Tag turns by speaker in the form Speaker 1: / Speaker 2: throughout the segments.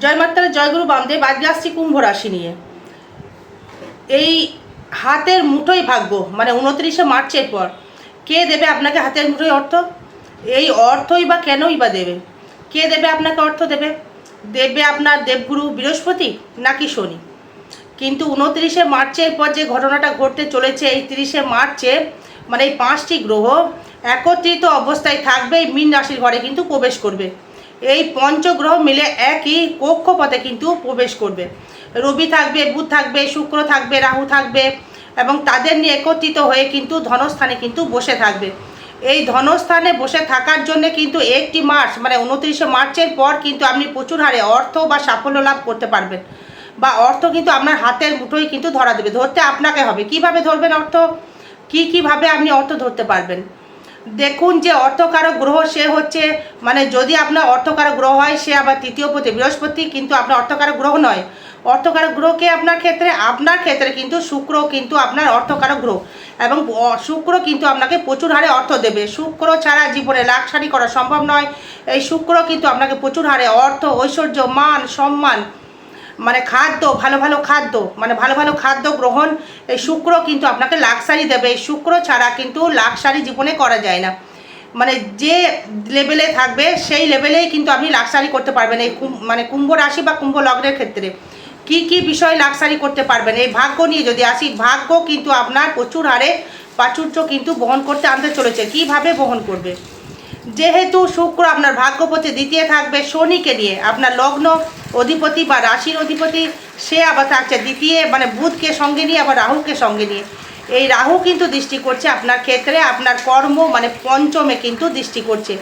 Speaker 1: জয় মাতারা জয়গুরু বামদেব আজকে আসছি কুম্ভ রাশি নিয়ে। এই হাতের মুঠোই ভাগ্য মানে উনত্রিশে মার্চের পর। কে দেবে আপনাকে হাতের মুঠোই অর্থ? এই অর্থই বা কেনই বা দেবে? কে দেবে আপনাকে অর্থ দেবে? দেবে আপনার দেবগুরু বৃহস্পতি নাকি শনি? কিন্তু উনত্রিশে মার্চের পর যে ঘটনাটা ঘটতে চলেছে, এই তিরিশে মার্চে মানে এই পাঁচটি গ্রহ একত্রিত অবস্থায় থাকবে, এই মীন রাশির ঘরে কিন্তু প্রবেশ করবে। এই পঞ্চগ্রহ মিলে একই কক্ষপথে কিন্তু প্রবেশ করবে। রবি থাকবে, বুধ থাকবে, শুক্র থাকবে, রাহু থাকবে এবং তাদের নিয়ে একত্রিত হয়ে কিন্তু ধনস্থানে কিন্তু বসে থাকবে। এই ধনস্থানে বসে থাকার জন্য কিন্তু একটি মার্চ মানে উনত্রিশে মার্চের পর কিন্তু আপনি প্রচুর হারে অর্থ বা সাফল্য লাভ করতে পারবেন বা অর্থ কিন্তু আপনার হাতের মুঠোই কিন্তু ধরা দেবে। ধরতে আপনাকে হবে। কীভাবে ধরবেন অর্থ? কি কীভাবে আপনি অর্থ ধরতে পারবেন? দেখুন যে অর্থকারক গ্রহ সে হচ্ছে মানে যদি আপনার অর্থকারক গ্রহ হয়, সে আবার তৃতীয় পতি, বৃহস্পতি, কিন্তু আপনার অর্থকারক গ্রহ নয়। অর্থকারক গ্রহকে আপনার ক্ষেত্রে আপনার ক্ষেত্রে কিন্তু শুক্র কিন্তু আপনার অর্থকারক গ্রহ। এবং শুক্র কিন্তু আপনাকে প্রচুর হারে অর্থ দেবে। শুক্র ছাড়া জীবনে লাকসারি করা সম্ভব নয়। এই শুক্র কিন্তু আপনাকে প্রচুর হারে অর্থ, ঐশ্বর্য, মান, সম্মান মানে খাদ্য, ভালো ভালো খাদ্য মানে ভালো ভালো খাদ্য গ্রহণ, এই শুক্র কিন্তু আপনাকে লাক্সারি দেবে। এই শুক্র ছাড়া কিন্তু লাক্সারি জীবনে করা যায় না। মানে যে লেভেলে থাকবে, সেই লেভেলেই কিন্তু আপনি লাক্সারি করতে পারবেন এই মানে কুম্ভ রাশি বা কুম্ভ লগ্নের ক্ষেত্রে। কি কি বিষয় লাক্সারি করতে পারবেন? এই ভাগ্য নিয়ে যদি আসি, ভাগ্য কিন্তু আপনার প্রচুর হারে, প্রাচুর্য কিন্তু বহন করতে আনতে চলেছে। কীভাবে বহন করবে? যেহেতু শুক্র আপনার ভাগ্যপতি দ্বিতীয় থাকবে, শনিকে নিয়ে আপনার লগ্ন অধিপতি বা রাশির অধিপতি, সে আবার থাকছে দ্বিতীয় মানে বুধকে সঙ্গে নিয়ে, আবার রাহুকে সঙ্গে নিয়ে। এই রাহু কিন্তু দৃষ্টি করছে আপনার ক্ষেত্রে, আপনার কর্ম মানে পঞ্চমে কিন্তু দৃষ্টি করছে।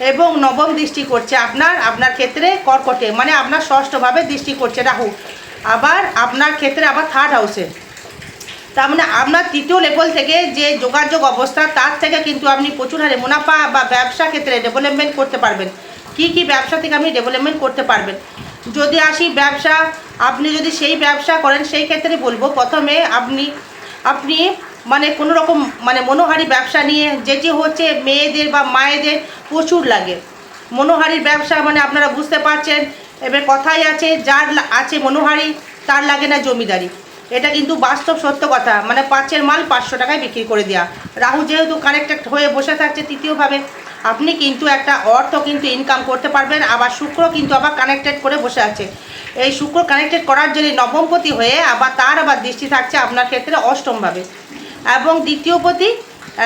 Speaker 1: এবং নবম দৃষ্টি করছে আপনার আপনার ক্ষেত্রে কর্কটে মানে আপনার ষষ্ঠভাবে দৃষ্টি করছে রাহু। আবার আপনার ক্ষেত্রে আবার থার্ড হাউসে তার মানে আপনার তৃতীয় লেভেল থেকে যে যোগাযোগ অবস্থা, তার থেকে কিন্তু আপনি প্রচুর হারে মুনাফা বা ব্যবসা ক্ষেত্রে ডেভেলপমেন্ট করতে পারবেন। কি কি ব্যবসা থেকে আপনি ডেভেলপমেন্ট করতে পারবেন? যদি আসি ব্যবসা, আপনি যদি সেই ব্যবসা করেন, সেই ক্ষেত্রে বলব। প্রথমে আপনি আপনি মানে কোনো রকম মানে মনোহারি ব্যবসা নিয়ে, যেটি হচ্ছে মেয়েদের বা মায়েদের প্রচুর লাগে। মনোহারির ব্যবসা মানে আপনারা বুঝতে পারছেন, এবার কথাই আছে, যার আছে মনোহারি, তার লাগে না জমিদারি। এটা কিন্তু বাস্তব সত্য কথা। মানে পাঁচের মাল পাঁচশো টাকায় বিক্রি করে দেওয়া রাহু যেহেতু কানেক্টেড হয়ে বসে থাকছে তৃতীয়ভাবে, আপনি কিন্তু একটা অর্থ কিন্তু ইনকাম করতে পারবেন, আবার শুক্র কিন্তু আবার কানেক্টেড করে বসে আছে। এই শুক্র কানেক্টেড করার জন্য নবমপতি হয়ে আবার তার আবার দৃষ্টি থাকছে আপনার ক্ষেত্রে অষ্টমভাবে। এবং দ্বিতীয়পতি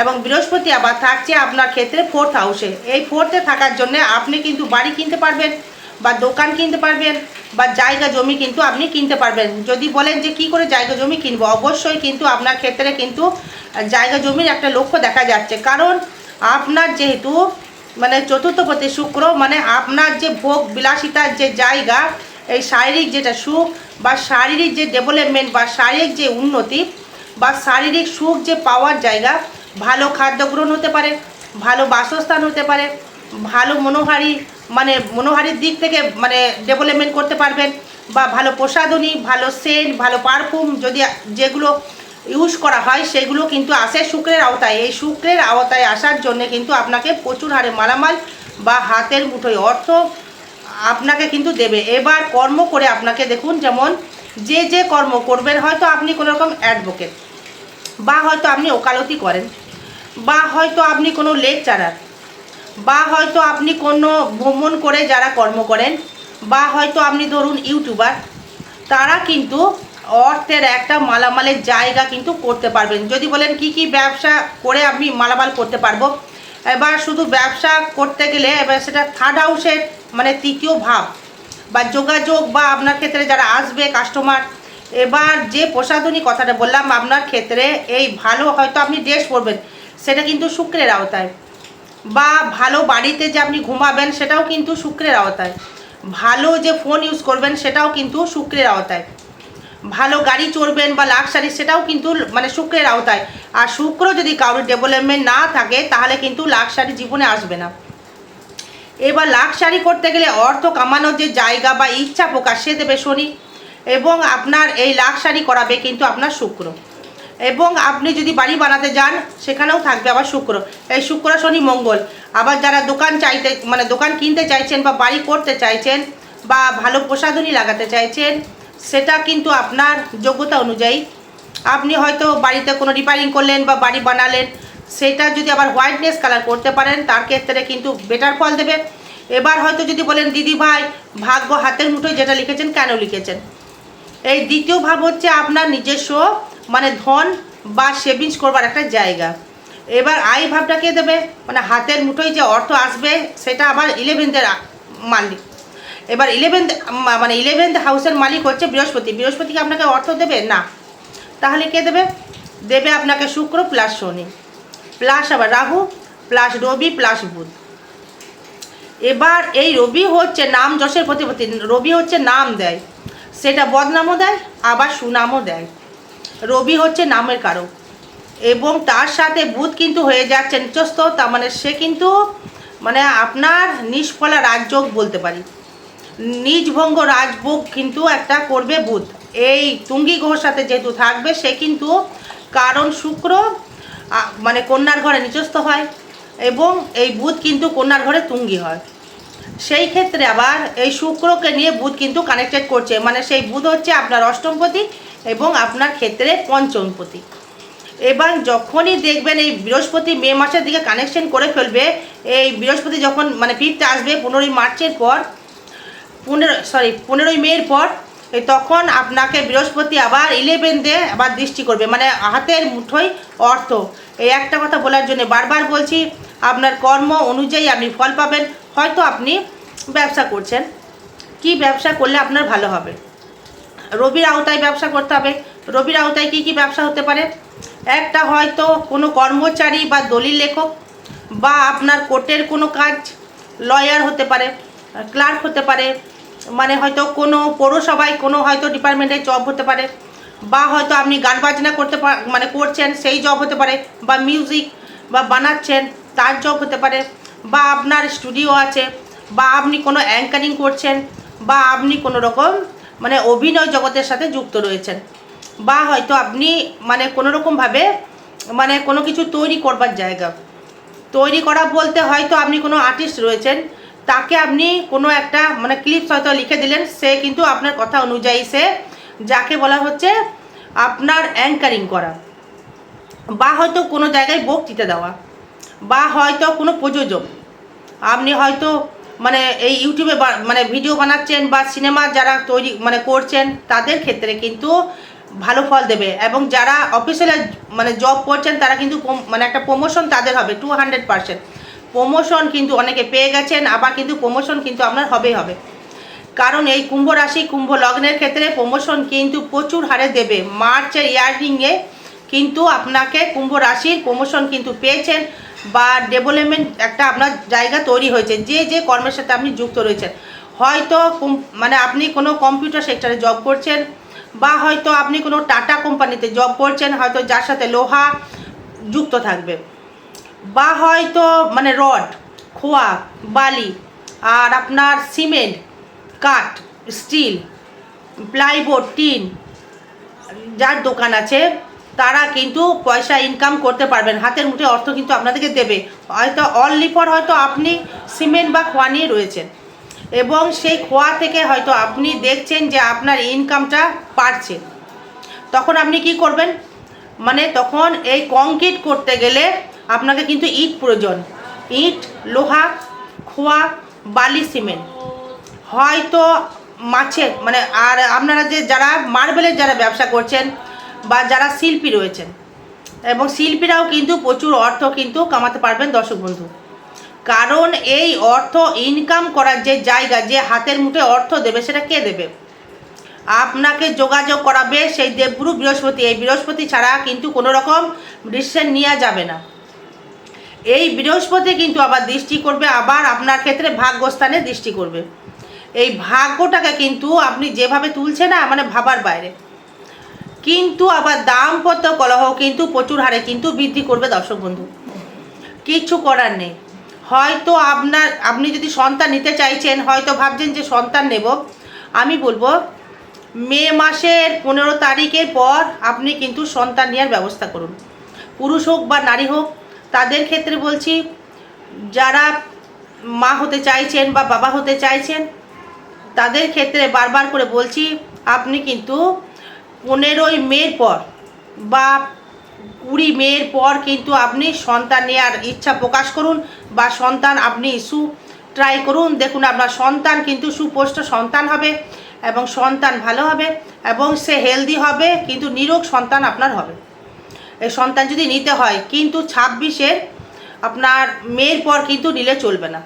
Speaker 1: এবং বৃহস্পতি আবার থাকছে আপনার ক্ষেত্রে ফোর্থ হাউসে এই ফোর্থে থাকার জন্য আপনি কিন্তু বাড়ি কিনতে পারবেন বা দোকান কিনতে পারবেন, বা জায়গা, জমি কিন্তু আপনি কিনতে পারবেন। যদি বলেন যে কি করে জায়গা, জমি কিনবো, অবশ্যই কিন্তু আপনার ক্ষেত্রে কিন্তু জায়গা, জমির একটা লক্ষ্য দেখা যাচ্ছে। কারণ আপনার যেহেতু মানে চতুর্থপতি শুক্র মানে আপনার যে ভোগ বিলাসিতার যে জায়গা, এই শারীরিক যেটা সুখ বা শারীরিক যে ডেভেলপমেন্ট বা শারীরিক যে উন্নতি বা শারীরিক সুখ যে পাওয়ার জায়গা, ভালো খাদ্য গ্রহণ হতে পারে, ভালো বাসস্থান হতে পারে ভালো মনোহারি মানে মনোহারির দিক থেকে মানে ডেভেলপমেন্ট করতে পারবেন বা ভালো প্রসাধনী, ভালো সেন্ট ভালো পারফিউম যদি যেগুলো ইউজ করা হয়, সেগুলো কিন্তু আসে শুক্রের আওতায়। এই শুক্রের আওতায় আসার জন্য কিন্তু আপনাকে প্রচুর হারে মালামাল বা হাতের মুঠোয় অর্থ আপনাকে কিন্তু দেবে। এবার কর্ম করে আপনাকে দেখুন, যেমন যে যে কর্ম করবেন, হয়তো আপনি কোনো রকম অ্যাডভোকেট বা হয়তো আপনি ওকালতি করেন বা হয়তো আপনি কোনো লেকচারার বা হয়তো আপনি কোনো ভ্রমণ করে যারা কর্ম করেন, বা হয়তো আপনি ধরুন ইউটিউবার, তারা কিন্তু অর্থের একটা মালামালের জায়গা কিন্তু করতে পারবেন। যদি বলেন কি কি ব্যবসা করে আমি মালামাল করতে পারব? এবার শুধু ব্যবসা করতে গেলে এবার সেটা থার্ড হাউসের মানে তৃতীয় ভাব, বা যোগাযোগ বা আপনার ক্ষেত্রে যারা আসবে কাস্টমার এবার যে প্রসাধনী কথাটা বললাম, আপনার ক্ষেত্রে এই ভালো হয়তো আপনি ড্রেস পরবেন, সেটা কিন্তু শুক্রের আওতায়। বা ভালো বাড়িতে যে আপনি ঘুমাবেন সেটাও কিন্তু শুক্রের আওতায়। ভালো যে ফোন ইউজ করবেন সেটাও কিন্তু শুক্রের আওতায়। ভালো গাড়ি চড়বেন বা লাক্সারি সেটাও কিন্তু মানে শুক্রের আওতায়। আর শুক্র যদি কারোর ডেভেলপমেন্ট না থাকে, তাহলে কিন্তু লাক্সারি জীবনে আসবে না। এবার লাক্সারি করতে গেলে অর্থ কামানোর যে জায়গা বা ইচ্ছা প্রকাশ, সে দেবে শনি। এবং আপনার এই লাক্সারি করাবে কিন্তু আপনার শুক্র। এবং আপনি যদি বাড়ি বানাতে যান, সেখানেও থাকবে আবার শুক্র। এই শুক্র, শনি, মঙ্গল। আবার যারা দোকান চাইতে মানে দোকান কিনতে চাইছেন বা বাড়ি করতে চাইছেন বা ভালো প্রসাধনী লাগাতে চাইছেন, সেটা কিন্তু আপনার যোগ্যতা অনুযায়ী। আপনি হয়তো বাড়িতে কোনো রিপেয়ারিং করলেন বা বাড়ি বানালেন, সেটা যদি আবার হোয়াইটনেস কালার করতে পারেন, তার ক্ষেত্রে কিন্তু বেটার ফল দেবে। এবার হয়তো যদি বলেন, দিদি ভাই, ভাগ্য হাতের মুঠোয় যেটা লিখেছেন, কেন লিখেছেন? এই দ্বিতীয় ভাব হচ্ছে আপনার নিজস্ব মানে ধন বা সেভিংস করবার একটা জায়গা। এবার আই ভাবটা কে দেবে? মানে হাতের মুঠোয় যে অর্থ আসবে, সেটা আবার ইলেভেন্থের মালিক। এবার ইলেভেন্থ মানে ইলেভেন্থ হাউসের মালিক হচ্ছে বৃহস্পতি। বৃহস্পতিকে আপনাকে অর্থ দেবে? না। তাহলে কে দেবে? দেবে আপনাকে শুক্র প্লাস শনি। প্লাস আবার রাহু প্লাস রবি প্লাস বুধ। এবার এই রবি হচ্ছে নাম যশের প্রতিপতি রবি হচ্ছে নাম দেয়। সেটা বদনামও দেয়, আবার সুনামও দেয়। রবি হচ্ছে নামের কারক। এবং তার সাথে বুধ কিন্তু হয়ে যাচ্ছে নিচস্থ, তার মানে সে কিন্তু মানে আপনার নিষ্ফলা রাজযোগ বলতে পারি। নিজভঙ্গ রাজভোগ কিন্তু একটা করবে বুধ। এই তুঙ্গি গ্রহর সাথে যেহেতু থাকবে, সে কিন্তু কারণ শুক্র মানে কন্যার ঘরে নিচস্থ হয় এবং এই বুধ কিন্তু কন্যার ঘরে তুঙ্গি হয়। সেই ক্ষেত্রে আবার এই শুক্রকে নিয়ে বুধ কিন্তু কানেক্টেড করছে। মানে সেই বুধ হচ্ছে আপনার অষ্টমপতি এবং আপনার ক্ষেত্রে পঞ্চমপতি। এবার যখনই দেখবেন এই বৃহস্পতি মে মাসের দিকে কানেকশন করে ফেলবে, এই বৃহস্পতি যখন মানে ফিফতে আসবে পনেরোই মার্চের পর, পনেরো সরি পনেরোই মের পর তখন আপনাকে বৃহস্পতি আবার ইলেভেনতে আবার দৃষ্টি করবে। মানে হাতের মুঠোয় অর্থ। এই একটা কথা বলার জন্য বারবার বলছি, আপনার কর্ম অনুযায়ী আপনি ফল পাবেন, হয়তো আপনি ব্যবসা করছেন। কি ব্যবসা করলে আপনার ভালো হবে? রবির আওতায় ব্যবসা করতে হবে। রবির আওতায় কী কী ব্যবসা হতে পারে? একটা হয়তো কোনো কর্মচারী বা দলিল লেখক বা আপনার কোর্টের কোনো কাজ, লয়ার হতে পারে, ক্লার্ক হতে পারে মানে হয়তো কোনো পৌরসভায় কোনো হয়তো ডিপার্টমেন্টে জব হতে পারে বা হয়তো আপনি গান বাজনা করতে মানে করছেন, সেই জব হতে পারে বা মিউজিক বা বানাচ্ছেন, তার জব হতে পারে বা আপনার স্টুডিও আছে বা আপনি কোনো অ্যাঙ্কারিং করছেন বা আপনি কোনো রকম মানে অভিনয় জগতের সাথে যুক্ত রয়েছেন। বা হয়তো আপনি মানে কোনো রকমভাবে মানে কোনো কিছু তৈরি করবার জায়গা। তৈরি করা বলতে হয়তো আপনি কোনো আর্টিস্ট রয়েছেন, তাকে আপনি কোনো একটা মানে ক্লিপস হয়তো লিখে দিলেন, সে কিন্তু আপনার কথা অনুযায়ী সে যাকে বলা হচ্ছে আপনার অ্যাঙ্কারিং করা। বা হয়তো কোনো জায়গায় বক্তৃতা দেওয়া, বা হয়তো কোনো প্রযোজক। আপনি হয়তো মানে এই ইউটিউবে মানে ভিডিও বানাচ্ছেন বা সিনেমা যারা তৈরি মানে করছেন, তাদের ক্ষেত্রে কিন্তু ভালো ফল দেবে। এবং যারা অফিসিয়াল মানে জব করছেন, তারা কিন্তু মানে একটা প্রমোশন তাদের হবে টু হান্ড্রেড পারসেন্ট প্রমোশন কিন্তু অনেকে পেয়ে গেছেন, আবার কিন্তু প্রমোশন কিন্তু আপনার হবেই হবে। কারণ এই কুম্ভ রাশি, কুম্ভ লগ্নের ক্ষেত্রে প্রমোশন কিন্তু প্রচুর হারে দেবে। মার্চের ইয়ার্নিংয়ে কিন্তু আপনাকে কুম্ভ রাশির প্রমোশন কিন্তু পেয়েছেন। বা ডেভেলপমেন্ট একটা আপনার জায়গা তৈরি হয়েছে, যে যে কর্মের সাথে আপনি যুক্ত রয়েছেন। হয়তো মানে আপনি কোনো কম্পিউটার সেক্টরে জব করছেন, বা হয়তো আপনি কোনো টাটা কোম্পানিতে জব করছেন, হয়তো যার সাথে লোহা যুক্ত থাকবে। বা হয়তো মানে রড খোয়া, বালি, আর আপনার সিমেন্ট কাঠ স্টিল প্লাইবোর্ড টিন যার দোকান আছে তারা কিন্তু পয়সা ইনকাম করতে পারবেন। হাতের মুঠে অর্থ কিন্তু আপনাদেরকে দেবে। হয়তো ফর হয়তো আপনি সিমেন্ট বা খোয়া নিয়ে রয়েছেন। এবং সেই খোয়া থেকে হয়তো আপনি দেখছেন যে আপনার ইনকামটা বাড়ছে। তখন আপনি কি করবেন? মানে তখন এই কংক্রিট করতে গেলে আপনাকে কিন্তু ইট প্রয়োজন। ইট, লোহা, খোয়া, বালি, সিমেন্ট। হয়তো মাছের মানে আর আপনারা যে যারা মার্বেলের যারা ব্যবসা করছেন বা যারা শিল্পী রয়েছেন। এবং শিল্পীরাও কিন্তু প্রচুর অর্থ কিন্তু কামাতে পারবেন দর্শক বন্ধু। কারণ এই অর্থ ইনকাম করার যে জায়গা, যে হাতের মুঠে অর্থ দেবে, সেটা কে দেবে? আপনাকে যোগাযোগ করাবে সেই দেবগুরু বৃহস্পতি। এই বৃহস্পতি ছাড়া কিন্তু কোনো রকম ডিসিশন নেওয়া যাবে না। এই বৃহস্পতি কিন্তু আবার দৃষ্টি করবে, আবার আপনার ক্ষেত্রে ভাগ্যস্থানে দৃষ্টি করবে। এই ভাগ্যটাকে কিন্তু আপনি যেভাবে তুলছে না মানে ভাবার বাইরে। কিন্তু আবার দাম্পত্য কলহ কিন্তু প্রচুর হারে কিন্তু বৃদ্ধি করবে দর্শক বন্ধু। কিচ্ছু করার নেই। হয়তো আপনার, আপনি যদি সন্তান নিতে চাইছেন, হয়তো ভাবছেন যে সন্তান নেব। আমি বলব, মে মাসের পনেরো তারিখের পর আপনি কিন্তু সন্তান নেওয়ার ব্যবস্থা করুন। পুরুষ হোক বা নারী হোক, তাদের ক্ষেত্রে বলছি, যারা মা হতে চাইছেন বা বাবা হতে চাইছেন, তাদের ক্ষেত্রে বারবার করে বলছি, আপনি কিন্তু পনেরোই মের পর বা কুড়ি মেয়ের পর কিন্তু আপনি সন্তান নেওয়ার ইচ্ছা প্রকাশ করুন বা সন্তান আপনি সু ট্রাই করুন। দেখুন, আপনার সন্তান কিন্তু সুপোষ্ট সন্তান হবে এবং সন্তান ভালো হবে এবং সে হেলদি হবে, কিন্তু নিরোগ সন্তান আপনার হবে। এই সন্তান যদি নিতে হয়, কিন্তু ছাব্বিশের আপনার মেয়ের পর কিন্তু নিলে চলবে না।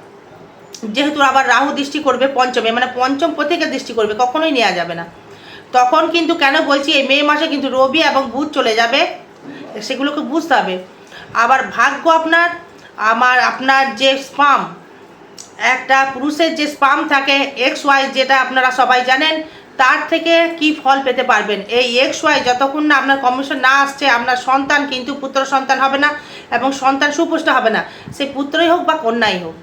Speaker 1: যেহেতু আবার রাহু দৃষ্টি করবে পঞ্চমে মানে পঞ্চম প্রতীকে দৃষ্টি করবে, কখনোই নেওয়া যাবে না। তখন কিন্তু কেন বলছি, এই মে মাসে কিন্তু রবি এবং বুধ চলে যাবে, সেগুলোকে বুঝতে হবে। আবার ভাগ্য আপনার, আমার, আপনার যে স্পাম, একটা পুরুষের যে স্পাম থাকে এক্স ওয়াই যেটা আপনারা সবাই জানেন, তার থেকে কি ফল পেতে পারবেন? এই এক্স ওয়াই যতক্ষণ না আপনার কমিশন না আসছে, আপনার সন্তান কিন্তু পুত্র সন্তান হবে না এবং সন্তান সুপুষ্ট হবে না। সে পুত্রই হোক বা কন্যাই হোক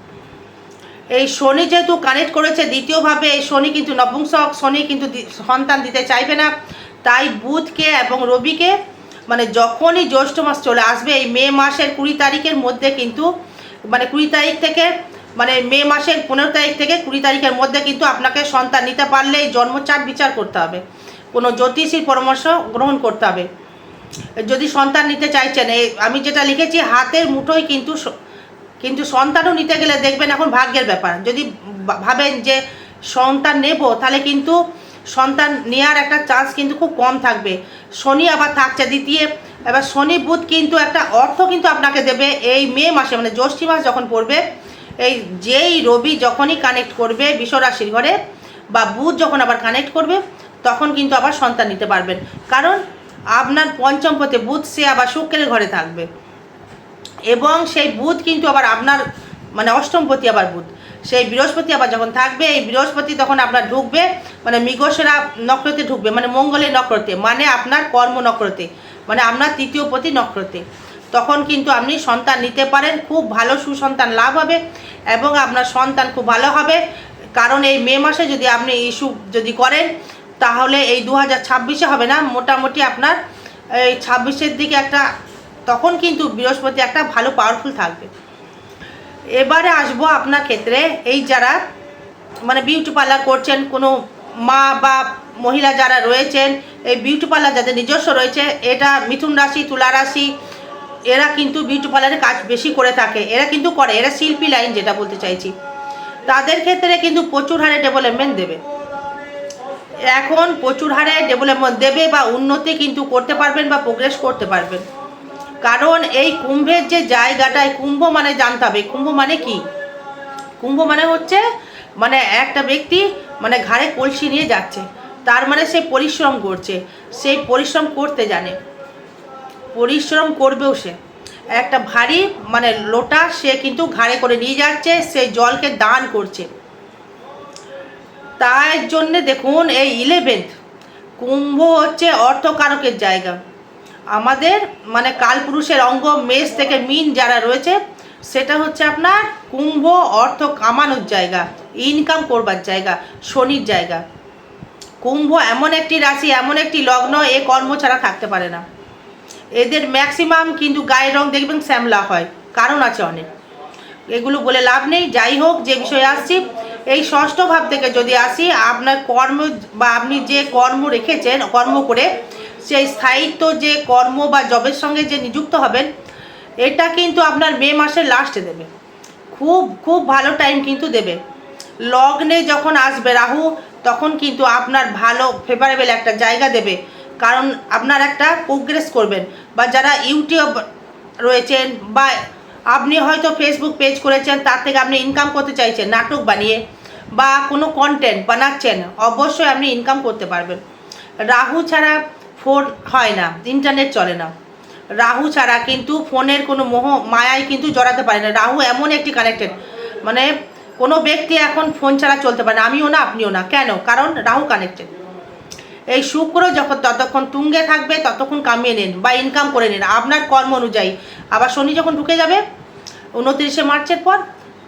Speaker 1: এই শনি যেহেতু কানেক্ট করেছে, দ্বিতীয়ভাবে এই শনি কিন্তু নপুংসক, শনি কিন্তু সন্তান দিতে চাইবে না। তাই বুধকে এবং রবিকে মানে যখনই জ্যৈষ্ঠ মাস চলে আসবে, এই মে মাসের কুড়ি তারিখের মধ্যে কিন্তু মানে কুড়ি তারিখ থেকে মানে মে মাসের পনেরো তারিখ থেকে কুড়ি তারিখের মধ্যে কিন্তু আপনাকে সন্তান নিতে পারলে এই জন্মচাট বিচার করতে হবে। কোনো জ্যোতিষীর পরামর্শ গ্রহণ করতে হবে। যদি সন্তান নিতে চাইছেন, এই আমি যেটা লিখেছি, হাতের মুঠোয় কিন্তু কিন্তু সন্তানও নিতে গেলে দেখবেন এখন ভাগ্যের ব্যাপার। যদি ভাবেন যে সন্তান নেব, তাহলে কিন্তু সন্তান নেওয়ার একটা চান্স কিন্তু খুব কম থাকবে। শনি আবার থাকছে দ্বিতীয়। এবার শনি বুধ কিন্তু একটা অর্থ কিন্তু আপনাকে দেবে এই মে মাসে মানে জ্যৈষ্ঠী মাস যখন পড়বে, এই যেই রবি যখনই কানেক্ট করবে বিশ্বরাশির ঘরে বা বুধ যখন আবার কানেক্ট করবে, তখন কিন্তু আবার সন্তান নিতে পারবেন। কারণ আপনার পঞ্চম পথে বুধ, সে আবার শুক্রের ঘরে থাকবে। এবং সেই বুধ কিন্তু আবার আপনার মানে অষ্টমপতি আবার বুধ। সেই বৃহস্পতি আবার যখন থাকবে, এই বৃহস্পতি তখন আপনার ঢুকবে মানে মৃগসেরা নক্ষত্রে ঢুকবে মানে মঙ্গলের নক্ষত্রে মানে আপনার কর্ম নক্ষত্রে মানে আপনার তৃতীয় পতি নক্ষত্রে। তখন কিন্তু আপনি সন্তান নিতে পারেন, খুব ভালো সুসন্তান লাভ হবে এবং আপনার সন্তান খুব ভালো হবে। কারণ এই মে মাসে যদি আপনি ইস্যু যদি করেন, তাহলে এই দু হাজার ছাব্বিশে হবে না, মোটামুটি আপনার এই ছাব্বিশের দিকে একটা তখন কিন্তু বৃহস্পতি একটা ভালো পাওয়ারফুল থাকবে। এবারে আসব আপনার ক্ষেত্রে এই যারা মানে বিউটি পার্লার করছেন, কোনো মা বা মহিলা যারা রয়েছেন, এই বিউটি পার্লার যাদের নিজস্ব রয়েছে, এটা মিথুন রাশি, তুলা রাশি, এরা কিন্তু বিউটি পার্লারে কাজ বেশি করে থাকে। এরা কিন্তু করে, এরা শিল্পী লাইন যেটা বলতে চাইছি। তাদের ক্ষেত্রে কিন্তু প্রচুর হারে ডেভেলপমেন্ট দেবে। এখন প্রচুর হারে ডেভেলপমেন্ট দেবে বা উন্নতি কিন্তু করতে পারবেন বা প্রোগ্রেস করতে পারবেন। কারণ এই কুম্ভের যে জায়গাটায়, কুম্ভ মানে জানতে হবে। কুম্ভ মানে কি? কুম্ভ মানে হচ্ছে মানে একটা ব্যক্তি মানে ঘাড়ে কলসি নিয়ে যাচ্ছে। তার মানে সে পরিশ্রম করছে। সেই পরিশ্রম করতে জানে। পরিশ্রম করবেও সে। একটা ভারী মানে লোটা সে কিন্তু ঘাড়ে করে নিয়ে যাচ্ছে, সে জলকে দান করছে। তার জন্যে দেখুন, এই ইলেভেন্থ কুম্ভ হচ্ছে অর্থকারকের জায়গা। আমাদের মানে কালপুরুষের অঙ্গ মেষ থেকে মিন যারা রয়েছে, সেটা হচ্ছে আপনার কুম্ভ, অর্থ কামানোর জায়গা ইনকাম করবার জায়গা, শনির জায়গা। কুম্ভ এমন একটি রাশি, এমন একটি লগ্ন, এ কর্ম ছাড়া থাকতে পারে না। এদের ম্যাক্সিমাম কিন্তু গায়ের রং দেখবেন শ্যামলা হয়, কারণ আছে অনেক। এগুলো বলে লাভ নেই, যাই হোক, যে বিষয়ে আসছি, এই ষষ্ঠ ভাব থেকে যদি আসি, আপনার কর্ম বা আপনি যে কর্ম রেখেছেন, কর্ম করে সেই স্থায়িত্ব, যে কর্ম বা জবের সঙ্গে যে নিযুক্ত হবেন, এটা কিন্তু আপনার মে মাসের লাস্টে দেবে। খুব খুব ভালো টাইম কিন্তু দেবে। লগ্নে যখন আসবে রাহু, তখন কিন্তু আপনার ভালো ফেভারেবল একটা জায়গা দেবে। কারণ আপনার একটা প্রোগ্রেস করবেন। বা যারা ইউটিউব রয়েছেন বা আপনি হয়তো ফেসবুক পেজ করেছেন, তার থেকে আপনি ইনকাম করতে চাইছেন, নাটক বানিয়ে বা কোনো কন্টেন্ট বানাচ্ছেন, অবশ্যই আপনি ইনকাম করতে পারবেন। রাহু ছাড়া ফোন হয় না ইন্টারনেট চলে না। রাহু ছাড়া কিন্তু ফোনের কোনো মোহ মায়ায় কিন্তু জড়াতে পারে না। রাহু এমন একটি কানেক্টেড মানে কোনো ব্যক্তি এখন ফোন ছাড়া চলতে পারে না। আমিও না, আপনিও না। কেন? কারণ রাহু কানেক্টেড এই শুক্র যখন ততক্ষণ তুঙ্গে থাকবে, ততক্ষণ কামিয়ে নিন বা ইনকাম করে নিন। আপনার কর্ম অনুযায়ী। আবার শনি যখন ঢুকে যাবে, উনত্রিশে মার্চের পর,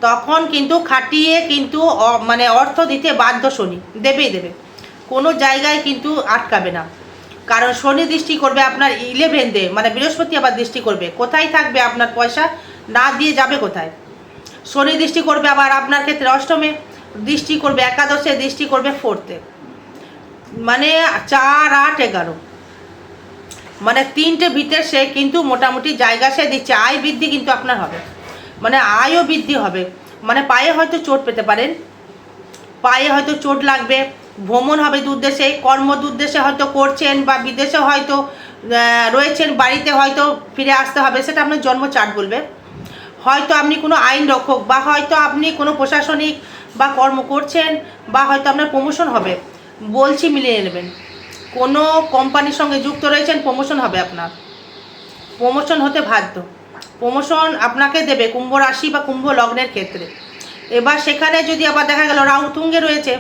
Speaker 1: তখন কিন্তু খাটিয়ে কিন্তু মানে অর্থ দিতে বাধ্য শনি। দেবেই দেবে। কোনো জায়গায় কিন্তু আটকাবে না। কারণ শনি দৃষ্টি করবে আপনার ইলেভেন্থে মানে বৃহস্পতি আবার দৃষ্টি করবে। কোথায় থাকবে আপনার পয়সা? না দিয়ে যাবে কোথায়? শনি দৃষ্টি করবে আবার আপনার ক্ষেত্রে অষ্টমে দৃষ্টি করবে, একাদশে দৃষ্টি করবে ফোর্থে মানে চার, আট, এগারো। মানে তিনটে ভিতরে সে কিন্তু মোটামুটি জায়গা সে দিচ্ছে। আয় বৃদ্ধি কিন্তু আপনার হবে। মানে আয়ও বৃদ্ধি হবে। মানে পায়ে হয়তো চোট পেতে পারেন। পায়ে হয়তো চোট লাগবে। ভ্রমণ হবে দুর্দেশে কর্ম দুর্দেশে হয়তো করছেন বা বিদেশে হয়তো রয়েছেন, বাড়িতে হয়তো ফিরে আসতে হবে, সেটা আপনার জন্ম চার্ট বলবে। হয়তো আপনি কোনো আইন রক্ষক বা হয়তো আপনি কোনো প্রশাসনিক বা কর্ম করছেন বা হয়তো আপনার প্রমোশন হবে, বলছি মিলিয়ে নেবেন। কোনো কোম্পানির সঙ্গে যুক্ত রয়েছেন প্রমোশন হবে আপনার। প্রমোশন হতে বাধ্য। প্রমোশন আপনাকে দেবে কুম্ভ রাশি বা কুম্ভ লগ্নের ক্ষেত্রে। এবার সেখানে যদি আবার দেখা গেল রাহু তুঙ্গে রয়েছে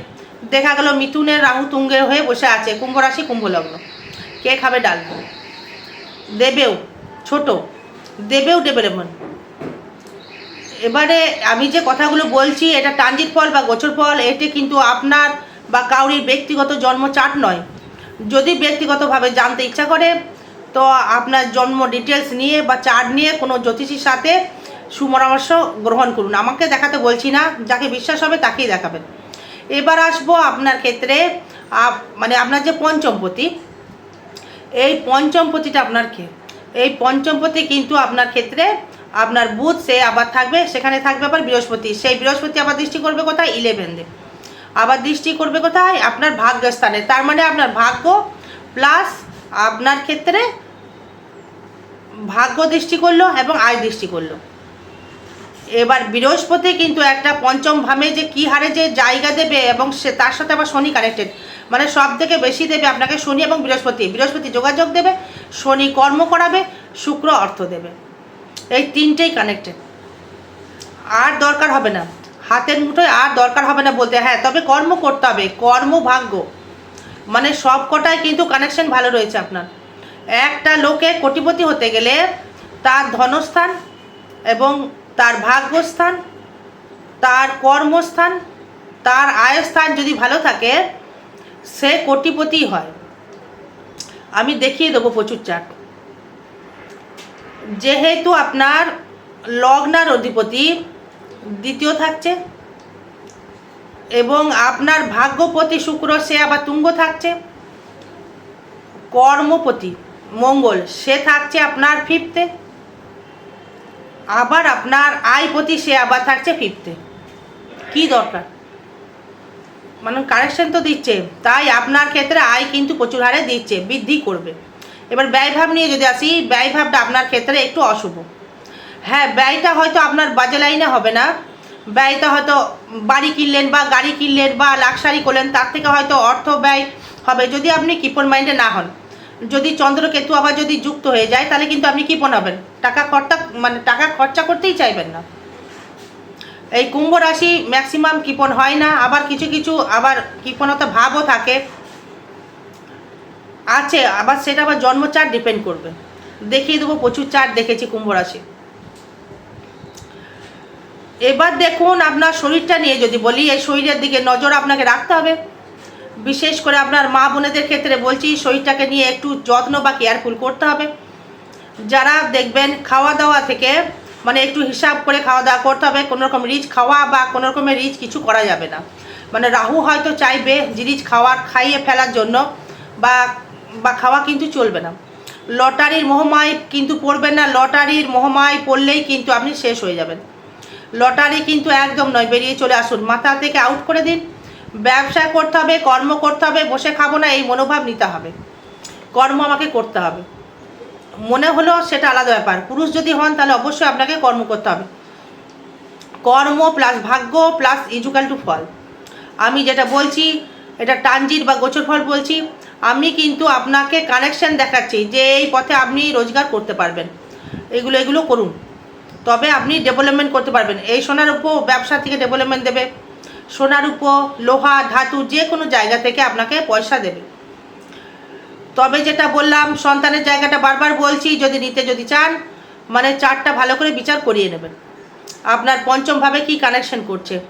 Speaker 1: দেখা গেল মিথুনের রাহু তুঙ্গের হয়ে বসে আছে, কুম্ভ রাশি, কুম্ভ লগ্ন। কে খাবে ডাল? দেবেও, ছোট। দেবেও ডেভেলপমেন্ট এবারে আমি যে কথাগুলো বলছি, এটা ট্রানজিট ফল বা গোচর ফল, এটি কিন্তু আপনার বা কাউরির ব্যক্তিগত জন্ম চার্ট নয়। যদি ব্যক্তিগতভাবে জানতে ইচ্ছা করে, তো আপনার জন্ম ডিটেলস নিয়ে বা চার্ট নিয়ে কোনো জ্যোতিষীর সাথে সুপরামর্শ গ্রহণ করুন। আমাকে দেখাতে বলছি না, যাকে বিশ্বাস হবে তাকেই দেখাবেন। এবার আসব আপনার ক্ষেত্রে মানে আপনার যে পঞ্চমপতি, এই পঞ্চমপতিটা আপনার কে? এই পঞ্চমপতি কিন্তু আপনার ক্ষেত্রে আপনার বুধ, সে আবার থাকবে, সেখানে থাকবে আবার বৃহস্পতি, সেই বৃহস্পতি আবার দৃষ্টি করবে কোথায়? ইলেভেনে আবার দৃষ্টি করবে কোথায়? আপনার ভাগ্যস্থানে তার মানে আপনার ভাগ্য প্লাস আপনার ক্ষেত্রে ভাগ্য দৃষ্টি করল এবং আয় দৃষ্টি করল। এবার বৃহস্পতি কিন্তু একটা পঞ্চম ভাবে যে কি হারে যে জায়গা দেবে এবং সে তার সাথে আবার শনি কানেক্টেড মানে সব থেকে বেশি দেবে আপনাকে শনি এবং বৃহস্পতি। বৃহস্পতি যোগাযোগ দেবে, শনি কর্ম করাবে, শুক্র অর্থ দেবে। এই তিনটেই কানেক্টেড আর দরকার হবে না। হাতের মুঠোয় আর দরকার হবে না বলতে। হ্যাঁ তবে কর্ম করতে হবে। কর্ম ভাগ্য। মানে সব কটায় কিন্তু কানেকশন ভালো রয়েছে আপনার। একটা লোকে কোটিপতি হতে গেলে তার ধনস্থান এবং তার ভাগ্যস্থান, তার কর্মস্থান, তার আয়স্থান যদি ভালো থাকে, সে কোটিপতি হয়। আমি দেখিয়ে দেবো প্রচুর চাট। যেহেতু আপনার লগ্নার অধিপতি দ্বিতীয় থাকছে এবং আপনার ভাগ্যপতি শুক্র, সে আবার তুঙ্গ থাকছে, কর্মপতি মঙ্গল, সে থাকছে আপনার ফিফতে আবার আপনার আয় প্রতি সে আবার থাকছে ফিফতে কি দরকার? মানে কারেকশন তো দিচ্ছে, তাই আপনার ক্ষেত্রে আয় কিন্তু প্রচুর হারে দিচ্ছে, বৃদ্ধি করবে। এবার ব্যয়ভাব নিয়ে যদি আসি ব্যয়ভাবটা আপনার ক্ষেত্রে একটু অশুভ। হ্যাঁ ব্যয়টা হয়তো আপনার বাজে লাইনে হবে না। ব্যয়টা হয়তো বাড়ি কিনলেন বা গাড়ি কিনলেন বা লাক্সারি করলেন, তার থেকে হয়তো অর্থ ব্যয় হবে, যদি আপনি কিপন মাইন্ডে না হন। যদি চন্দ্রকেতু আবার যদি যুক্ত হয়ে যায়, তাহলে কিন্তু আপনি কিপন হবেন টাকা খরচা মানে টাকা খরচা করতেই চাইবেন না। এই কুম্ভ রাশি ম্যাক্সিমাম কিপন হয় না, আবার কিছু কিছু আবার কৃপণতা ভাবও থাকে। আছে, আবার সেটা আবার জন্ম চার্ট ডিপেন্ড করবে। দেখিয়ে দেবো, প্রচুর চার্ট দেখেছি কুম্ভ রাশি। এবার দেখুন, আপনার শরীরটা নিয়ে যদি বলি, এই শরীরের দিকে নজর আপনাকে রাখতে হবে। বিশেষ করে আপনার মা বোনেদের ক্ষেত্রে বলছি, শরীরটাকে নিয়ে একটু যত্ন বা কেয়ারফুল করতে হবে। যারা দেখবেন খাওয়া দাওয়া থেকে মানে একটু হিসাব করে খাওয়া দাওয়া করতে হবে, কোনো রকম রিচ খাওয়া বা কোনো রকমের রিচ কিছু করা যাবে না। মানে রাহু হয়তো চাইবে রিচ খাওয়ার খাইয়ে ফেলার জন্য বা বা খাওয়া কিন্তু চলবে না। লটারির মোহমায় কিন্তু পড়বেন না, লটারির মোহমায় পড়লেই কিন্তু আপনি শেষ হয়ে যাবেন। লটারি কিন্তু একদম নয়, বেরিয়ে চলে আসুন, মাথা থেকে আউট করে দিন। ব্যবসা করতে হবে, কর্ম করতে হবে, বসে খাব না, এই মনোভাব নিতে হবে। কর্ম আমাকে করতে হবে। মনে হলো সেটা আলাদা ব্যাপার। পুরুষ যদি হন, তাহলে অবশ্যই আপনাকে কর্ম করতে হবে। কর্ম প্লাস ভাগ্য প্লাস ইজুকাল টু ফল। আমি যেটা বলছি, এটা টানজিট বা গোচর ফল বলছি, আমি কিন্তু আপনাকে কানেকশন দেখাচ্ছি যে এই পথে আপনি রোজগার করতে পারবেন। এগুলো এগুলো করুন। তবে আপনি ডেভেলপমেন্ট করতে পারবেন। এই সোনার উপর ব্যবসা থেকে ডেভেলপমেন্ট দেবে। সোনার উপর লোহা, ধাতু যে কোনো জায়গা থেকে আপনাকে পয়সা দেবে। তবে যেটা বললাম, সন্তানের জায়গাটা বারবার বলছি, যদি নিতে যদি চান মানে চারটা ভালো করে বিচার করিয়ে নেবেন। আপনার পঞ্চম ভাবে কি কানেকশন করছে?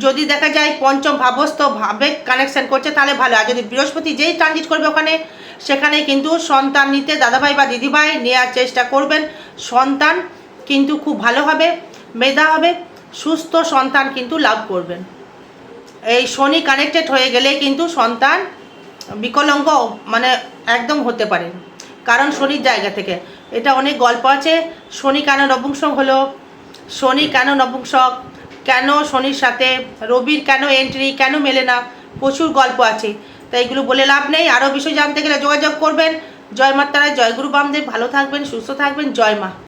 Speaker 1: যদি দেখা যায় পঞ্চম ভাবস্থ ভাবে কানেকশন করছে, তাহলে ভালো। আর যদি বৃহস্পতি যেই ট্রানজিট করবে ওখানে, সেখানে কিন্তু সন্তান নিতে দাদাভাই বা দিদিভাই নেওয়ার চেষ্টা করবেন। সন্তান কিন্তু খুব ভালো হবে, মেধা হবে, সুস্থ সন্তান কিন্তু লাভ করবেন। এই শনি কানেক্টেড হয়ে গেলে কিন্তু সন্তান বিকলাঙ্গ মানে একদম হতে পারে। কারণ শনির জায়গা থেকে। এটা অনেক গল্প আছে, শনি কেন নপুংসক হলো? শনি কেন নপুংসক? কেন শনির সাথে? রবির কেন এন্ট্রি কেন মেলে না? প্রচুর গল্প আছে। তাই এগুলো বলে লাভ নেই। আরও বিষয় জানতে গেলে যোগাযোগ করবেন। জয় মাতারা, জয় গুরু বামদেব। ভালো থাকবেন, সুস্থ থাকবেন। জয় মা।